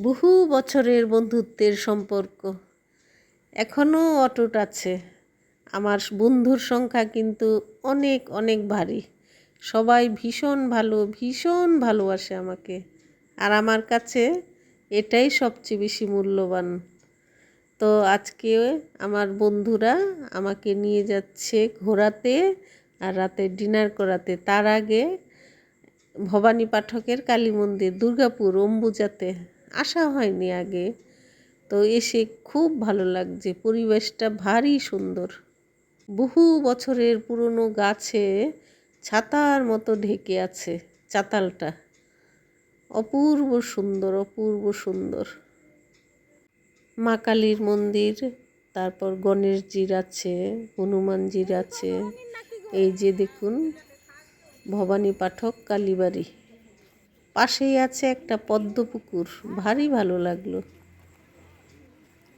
বহু বছরের বন্ধুত্বের সম্পর্ক। এখনও অটুট আছে। আমার বন্ধুর সংখ্যা কিন্তু অনেক অনেক ভারী। সবাই ভীষণ ভালো, ভীষণ ভালোবাসে আমাকে। আর আমার কাছে এটাই সবচেয়ে বেশি মূল্যবান। তো আজকে আমার বন্ধুরা আমাকে নিয়ে যাচ্ছে ঘোরাতে আর রাতে ডিনার করাতে। তার আগে ভবানী পাঠকের কালী মন্দির, দুর্গাপুর, অম্বুজাতে। আসা হয়নি আগে। তো এসে খুব ভালো লাগছে, পরিবেশটা ভারী সুন্দর। বহু বছরের পুরনো গাছে ছাতার মতো ঢেকে আছে চাতালটা। অপূর্ব সুন্দর অপূর্ব সুন্দর। মা কালীর মন্দির, তারপর গণেশজির আছে, হনুমানজির আছে। এই যে দেখুন, ভবানী পাঠক কালীবাড়ি। পাশেই আছে একটা পদ্মপুকুর। ভারী ভালো লাগল।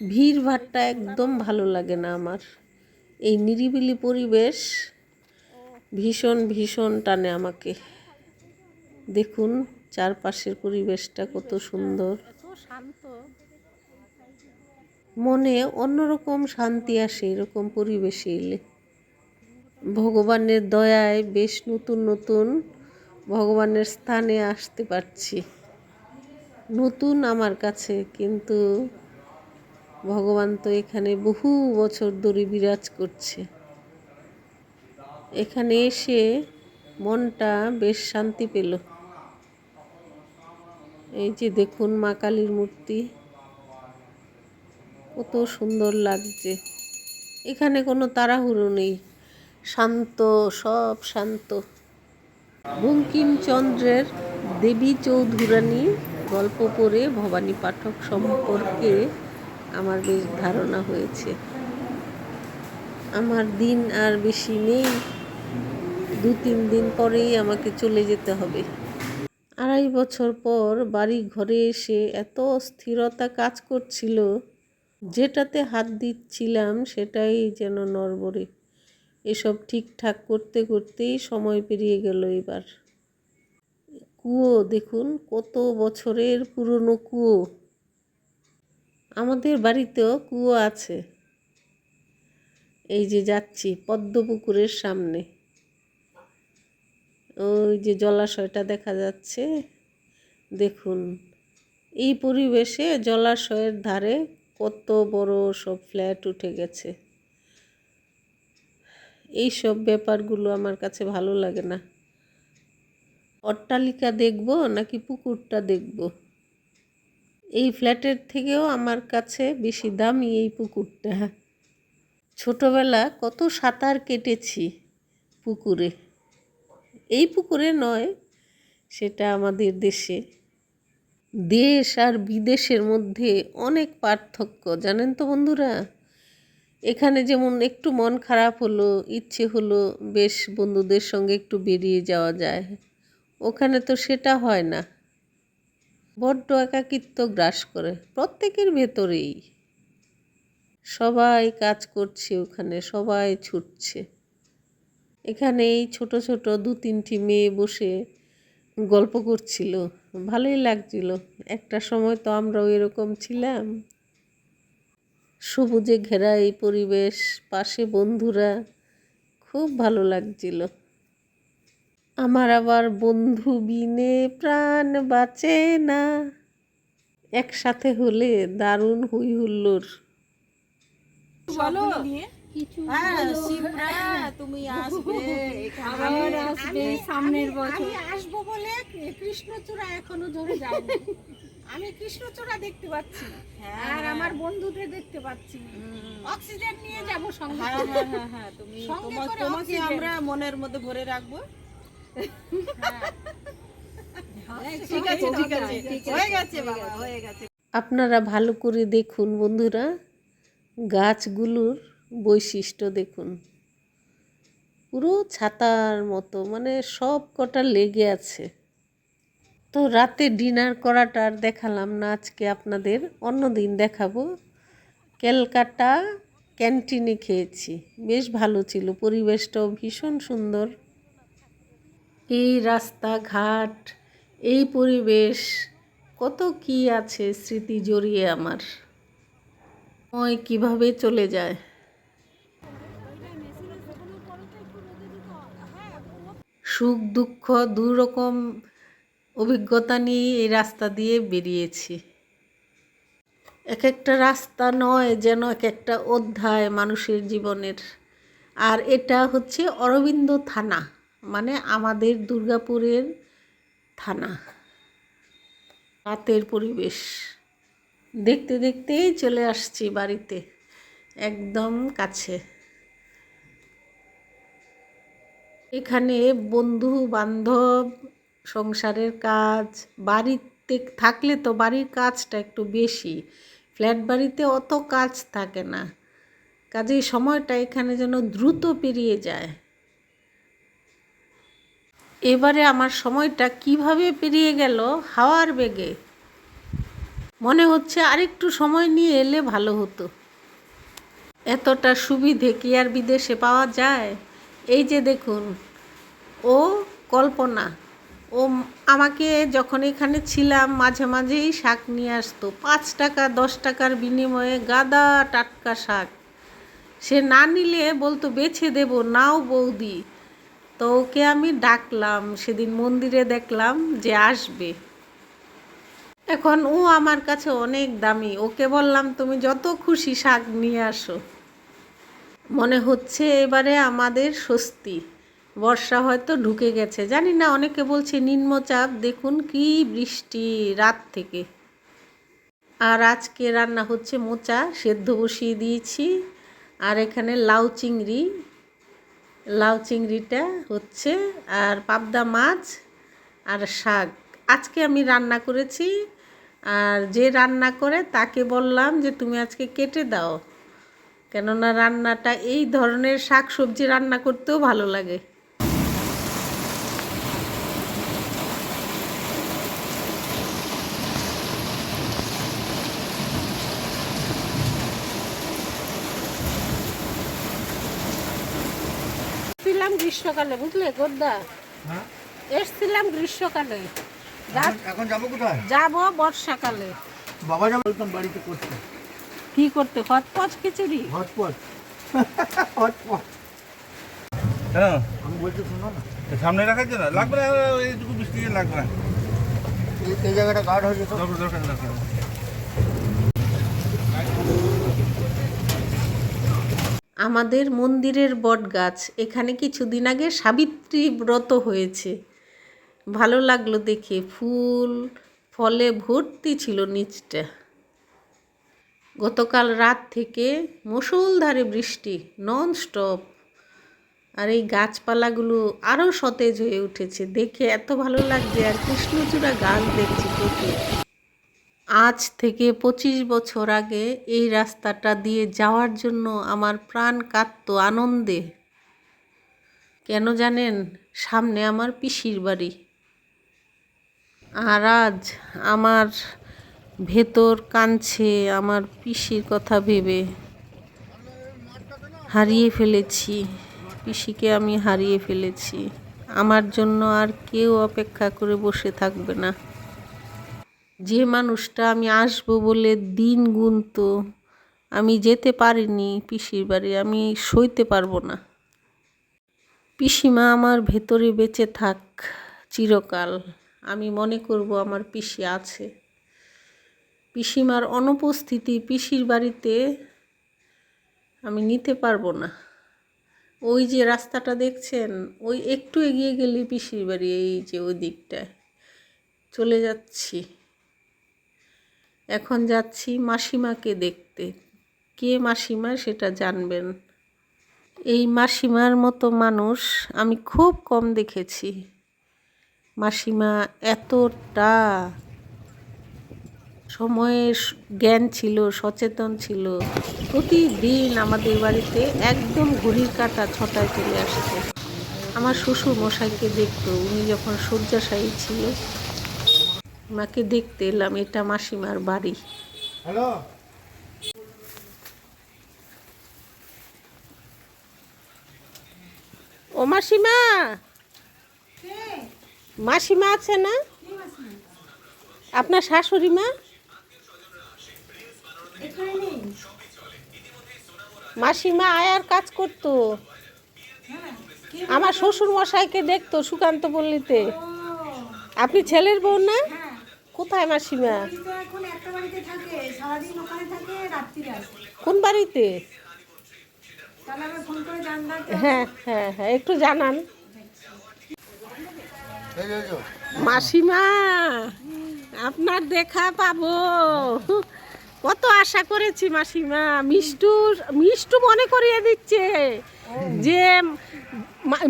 ভিড় ভাট্টা একদম ভালো লাগে না আমার। এই নিরিবিলি পরিবেশ ভীষণ ভীষণ টানে আমাকে। দেখুন চারপাশের পরিবেশটা কত সুন্দর। মনে অন্যরকম শান্তি আসে এরকম পরিবেশে এলে। ভগবানের দয়ায় বেশ নতুন নতুন ভগবানের স্থানে আসতে পারছি। নতুন আমার কাছে, কিন্তু ভগবান তো এখানে বহু বছর ধরে বিরাজ করছে। এখানে এসে মনটা বেশ শান্তি পেল। এই যে দেখুন মা কালীর মূর্তি। কত সুন্দর লাগছে। এখানে কোনো তাড়াহুড়ো নেই। শান্ত, সব শান্ত। বঙ্কিমচন্দ্রের দেবী চৌধুরানী গল্প পড়ে ভবানী পাঠক সম্পর্কে আমার বেশ ধারণা হয়েছে। আমার দিন আর বেশি নেই। দু তিন দিন পরেই আমাকে চলে যেতে হবে। আড়াই বছর পর বাড়ি ঘরে এসে এত স্থিরতা কাজ করছিল, যেটাতে হাত দিচ্ছিলাম সেটাই যেন নড়বড়ে এসব ঠিকঠাক করতে করতেই সময় পেরিয়ে গেল এবার। কুয়ো, দেখুন কত বছরের পুরনো কুয়ো। আমাদের বাড়িতেও কুয়ো আছে। এই যে যাচ্ছি পদ্মপুকুরের সামনে। ওই যে জলাশয়টা দেখা যাচ্ছে। দেখুন, এই পরিবেশে জলাশয়ের ধারে কত বড় সব ফ্ল্যাট উঠে গেছে। এই সব ব্যাপারগুলো আমার কাছে ভালো লাগে না। অট্টালিকা দেখব নাকি পুকুরটা দেখব? এই ফ্ল্যাটের থেকেও আমার কাছে বেশি দামি এই পুকুরটা। ছোটবেলা কত সাঁতার কেটেছি পুকুরে। এই পুকুরে নয়, সেটা আমাদের দেশে। দেশ আর বিদেশের মধ্যে অনেক পার্থক্য, জানেন তো বন্ধুরা? এখানে যেমন একটু মন খারাপ হলো, ইচ্ছে হলো, বেশ বন্ধুদের সঙ্গে একটু বেরিয়ে যাওয়া যায়। ওখানে তো সেটা হয় না। বড্ড একাকিত্ব গ্রাস করে প্রত্যেকের ভেতরেই। সবাই কাজ করছে ওখানে, সবাই ছুটছে। এখানে এই ছোট ছোট দু তিনটি মেয়ে বসে গল্প করছিল। ভালোই লাগছিল। একটা সময় তো আমরাও এরকম ছিলাম। সবুজে ঘেরা এই পরিবেশ পাশে বন্ধুরা খুব ভালো লাগছিল। আমার আবার বন্ধু বিনে প্রাণ বাঁচে না। একসাথে হলে দারুণ হুই হুল্লোর বলো হ্যাঁ তুমি আসবে আসবে সামনের বছর। আমি আসব বলে কৃষ্ণচূড়া এখনও ধরে যায়নি। আমি কৃষ্ণচূড়া দেখতে পাচ্ছি। হ্যাঁ, আর আমার বন্ধুদের দেখতে পাচ্ছি। অক্সিজেন নিয়ে যাব সঙ্গে হ্যাঁ হ্যাঁ হ্যাঁ হ্যাঁ তুমি তোমাকে আমরা মনের মধ্যে ভরে রাখব। ঠিক আছে ঠিক আছে হয়ে গেছে বাবা হয়ে গেছে। আপনারা ভালো করে দেখুন বন্ধুরা গাছগুলোর বৈশিষ্ট্য দেখুন। পুরো ছাতার মতো মানে সব কটা লেগে আছে। তো রাতে ডিনার করাটা আর দেখালাম না, আজকে আপনাদের অন্য দিন দেখাবো। ক্যালকাটা ক্যান্টিনে খেয়েছি, বেশ ভালো ছিল, পরিবেশটাও ভীষণ সুন্দর। এই রাস্তাঘাট, এই পরিবেশ, কত কি আছে স্মৃতি জড়িয়ে আমার। সময় কীভাবে চলে যায়। সুখ দুঃখ দু রকম অভিজ্ঞতা নিয়ে এই রাস্তা দিয়ে বেরিয়েছি। এক একটা রাস্তা নয় যেন এক একটা অধ্যায় মানুষের জীবনের। আর এটা হচ্ছে অরবিন্দ থানা মানে আমাদের দুর্গাপুরের থানা। রাতের পরিবেশ। দেখতে দেখতেই চলে আসছি বাড়িতে, একদম কাছে। এখানে বন্ধু বান্ধব সংসারের কাজ, বাড়িতে থাকলে তো বাড়ির কাজটা একটু বেশি। ফ্ল্যাট বাড়িতে অত কাজ থাকে না। কাজেই সময়টা এখানে যেন দ্রুত পেরিয়ে যায়। এবারে আমার সময়টা কীভাবে পেরিয়ে গেল, হাওয়ার বেগে? মনে হচ্ছে আরেকটু সময় নিয়ে এলে ভালো হতো। এতটা সুবিধে কি আর বিদেশে পাওয়া যায়? এই যে দেখুন, ও কল্পনা। ও আমাকে যখন এখানে ছিলাম, মাঝে মাঝেই শাক নিয়ে আসতো। পাঁচ টাকা, দশ টাকার বিনিময়ে গাদা টাটকা শাক। সে না নিলে বলতো, বেছে দেব, নাও বৌদি। তো ওকে আমি ডাকলাম, সেদিন মন্দিরে দেখলাম যে আসবে। এখন ও আমার কাছে অনেক দামি। ওকে বললাম, তুমি যত খুশি শাক নিয়ে আসো। মনে হচ্ছে এবারে আমাদের স্বস্তি। বর্ষা হয়তো ঢুকে গেছে। জানি না, অনেকে বলছে নিম্নচাপ। দেখুন কি বৃষ্টি রাত থেকে। আর আজকে রান্না হচ্ছে মোচা, সেদ্ধ বসিয়ে দিয়েছি। আর এখানে লাউ চিংড়ি। লাউ চিংড়িটা হচ্ছে, আর পাবদা মাছ আর শাক। আজকে আমি রান্না করেছি, আর যে রান্না করে তাকে বললাম যে, তুমি আজকে কেটে দাও। কেননা রান্নাটা এই ধরনের শাক সবজি রান্না করতেও ভালো লাগে এসছিলাম গ্রীষ্মকালে বুঝলে গোদ্দা? হ্যাঁ? এসছিলাম গ্রীষ্মকালে। এখন- এখন যাব কোথায়? যাব বর্ষাকালে। বাবা যাব বলতাম বাড়িতে করতে। কি করতে? হটপচ খিচুড়ি? হটপট। হটপট। হ্যাঁ আমি বলছি শোনো না। সামনে রাখার জন্য? লাগবে না? এইটুকু বৃষ্টি দিয়ে লাগবে না। এই- এই জায়গাটা গার্ড হয়ে যেত দরকার দরকার। আমাদের মন্দিরের বটগাছ এখানে কিছুদিন আগে সাবিত্রী ব্রত হয়েছে। ভালো লাগল দেখে, ফুল, ফলে ভর্তি ছিল নিচটা। গতকাল রাত থেকে মুষলধারে বৃষ্টি নন স্টপ আর এই গাছপালাগুলো আরও সতেজ হয়ে উঠেছে। দেখে এত ভালো লাগছে। আর কৃষ্ণচূড়া গাছ দেখছি প্রচুর। আজ থেকে পঁচিশ বছর আগে এই রাস্তাটা দিয়ে যাওয়ার জন্য আমার প্রাণ কাঁদতো আনন্দে। কেন জানেন? সামনে আমার পিসির বাড়ি। আর আজ আমার ভেতর কাঁদছে আমার পিসির কথা ভেবে। হারিয়ে ফেলেছি। পিসিকে আমি হারিয়ে ফেলেছি। আমার জন্য আর কেউ অপেক্ষা করে বসে থাকবে না। যে মানুষটা আমি আসব বলে দিন গুনতো, আমি যেতে পারিনি পিসির বাড়ি, আমি সইতে পারব না। পিসিমা আমার ভেতরে বেঁচে থাক চিরকাল, আমি মনে করব আমার পিসি আছে। পিসিমার অনুপস্থিতি পিসির বাড়িতে আমি নিতে পারব না। ওই যে রাস্তাটা দেখছেন, ওই একটু এগিয়ে গেলে পিসির বাড়ি, এই যে ওই দিকটায়। চলে যাচ্ছি। এখন যাচ্ছি মাসিমাকে দেখতে। কে মাসিমা সেটা জানবেন। এই মাসিমার মতো মানুষ আমি খুব কম দেখেছি। মাসিমা এতটা সময়ের জ্ঞান ছিল, সচেতন ছিল। প্রতিদিন আমাদের বাড়িতে একদম ঘড়ির কাঁটা ছটায় চলে আসতো। আমার শ্বশুর মশাইকে দেখতো, উনি যখন শয্যাশায়ী ছিল মাকে দেখতে এলাম এটা মাসিমার বাড়ি। হ্যালো? ও মাসিমা! মাসিমা আছে না? আপনার শাশুড়ি মা? মাসিমা আয়ার কাজ করতো। আমার শ্বশুর মশাইকে দেখতো সুকান্ত পল্লীতে। আপনি ছেলের বউ না? কোথায় মাসিমা? তো এখন একটা বাড়িতে থাকে সারাদিন ওখানে থাকে রাত্রিরে আসে। কোন বাড়িতে? হ্যাঁ হ্যাঁ হ্যাঁ একটু জানান। মাসিমা আপনার দেখা পাবো। কত আশা করেছি মাসিমা। মিষ্টু মিষ্টু মনে করিয়ে দিচ্ছে যে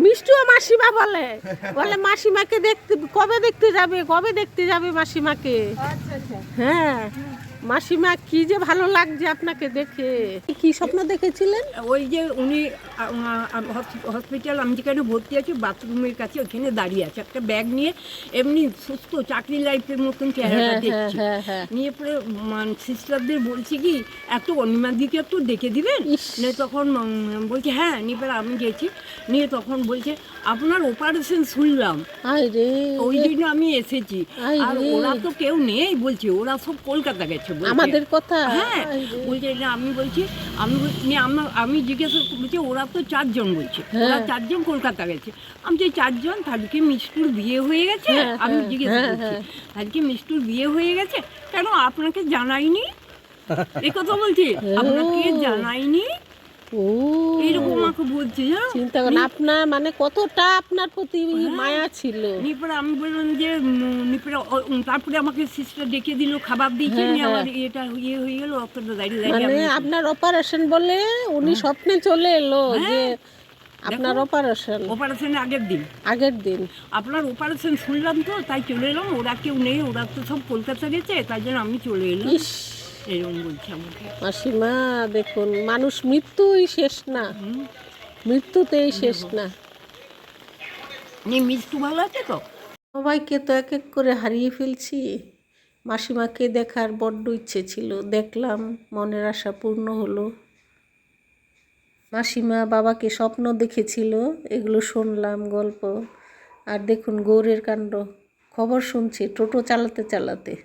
মিষ্টুও মাসিমা বলে। বলে মাসিমাকে দেখতে কবে দেখতে যাবে? কবে দেখতে যাবে মাসিমাকে? হ্যাঁ। মাসিমা কি যে ভালো লাগছে আপনাকে দেখে। কি স্বপ্ন দেখেছিলেন? ওই যে উনি হসপিটাল আমি যেখানে ভর্তি আছি বাথরুমের কাছে ওখানে দাঁড়িয়ে আছে। একটা ব্যাগ নিয়ে এমনি সুস্থ চাকরি লাইফের মতন চেহারাটা হ্যাঁ, হ্যাঁ, দেখছি। হ্যাঁ। নিয়ে পরে সিস্টারদের বলছি কি একটু অনিমার দিকে একটু দেখে দিবেন? নিয়ে তখন বলছে হ্যাঁ নিয়ে পরে আমি গেছি। নিয়ে তখন বলছে আপনার অপারেশন শুনলাম। ওই জন্য আমি এসেছি। আর ওরা তো কেউ নেই বলছে ওরা সব কলকাতা গেছে। আমাদের কথা? হ্যাঁ বলছে এটা আমি বলছি আমি আমার আমি জিজ্ঞাসা করছি ওরা তো চারজন বলছে। ওরা হ্যাঁ। চারজন কলকাতা গেছে। আমি যে চারজন? তাদেরকে মিষ্টুর বিয়ে হয়ে গেছে? হ্যাঁ, আমি হ্যাঁ, জিজ্ঞাসা হ্যাঁ, করছি। তাদেরকে মিষ্টুর বিয়ে হয়ে গেছে? কেন আপনাকে জানাইনি? এ কথা বলছি আপনাকে জানাইনি? এইরকম আমাকে বলছে জানো? চিন্তা করেন আপনার মানে কতটা আপনার প্রতি মায়া ছিল। আমি বললাম যে তারপরে আমাকে সিস্টার ডেকে দিল খাবার দিয়েছে হ্যাঁ, হ্যাঁ। আমার ইয়ে হয়ে গেল অতটা দাঁড়িয়ে দাঁড়িয়ে মানে আপনার অপারেশন বলে উনি স্বপ্নে চলে এলো যে হ্যাঁ। আপনার অপারেশন অপারেশনের আগের দিন। আগের দিন। আপনার অপারেশন শুনলাম তো তাই চলে এলাম ওরা কেউ নেই ওরা তো সব কলকাতা গেছে তাই জন্য আমি চলে এলাম। এরকম বলছে আমাকে মাসিমা দেখুন মানুষ মৃত্যুই শেষ না। মৃত্যুতেই শেষ না। মিষ্টু ভালো আছে তো? সবাইকে তো এক এক করে হারিয়ে ফেলছি। মাসিমাকে দেখার বড্ড ইচ্ছে ছিল। দেখলাম মনের আশা পূর্ণ হলো। মাসিমা বাবাকে স্বপ্ন দেখেছিল। এগুলো শুনলাম গল্প। আর দেখুন গৌরের কাণ্ড। খবর শুনছি টোটো চালাতে চালাতে।